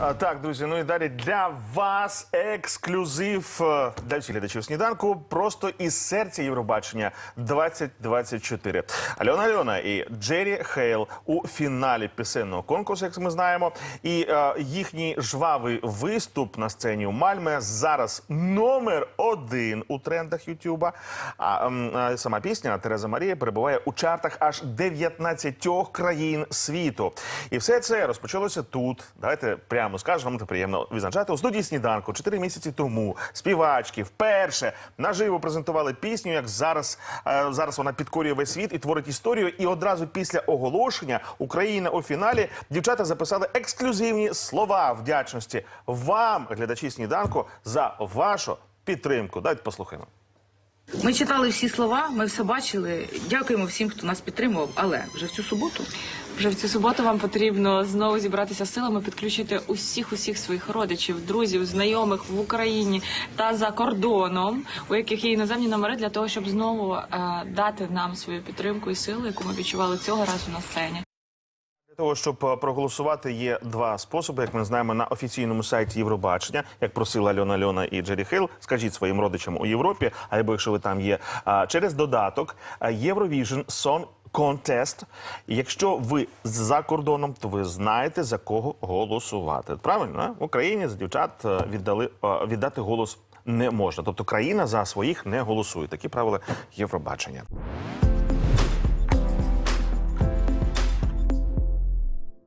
А, так, друзі, ну і далі для вас ексклюзив е, для всіх глядачів сніданку просто із серця Євробачення 2024. Альона Альона і Джері Хейл у фіналі пісенного конкурсу, як ми знаємо. І е, їхній жвавий виступ на сцені у Мальме зараз номер один у трендах Ютуба. А е, сама пісня Тереза Марія перебуває у чартах аж 19 країн світу. І все це розпочалося тут. Давайте прямо скажемо, це приємно відзначати. У студії сніданку 4 місяці тому співачки вперше наживо презентували пісню. Як зараз е, зараз вона підкорює весь світ і творить історію. І одразу після оголошення Україна у фіналі дівчата записали ексклюзивні слова вдячності вам, глядачі сніданку, за вашу підтримку. Давайте послухаємо. Ми читали всі слова, ми все бачили. Дякуємо всім, хто нас підтримував. Але вже в цю суботу Вже в цю суботу вам потрібно знову зібратися силами, підключити усіх усіх своїх родичів, друзів, знайомих в Україні та за кордоном, у яких є іноземні номери, для того, щоб знову е, дати нам свою підтримку і силу, яку ми відчували цього разу на сцені. Того, щоб е, проголосувати, є два способи, як ми знаємо, на офіційному сайті Євробачення, як просила Альона Альона і Джері Хейл. Скажіть своїм родичам у Європі, або якщо ви там є, через додаток а, Eurovision Song Contest. Якщо ви за кордоном, то ви знаєте за кого голосувати. Правильно в Україні за дівчат е, віддали е, віддати голос не можна. Тобто країна за своїх не голосує. Такі правила Євробачення.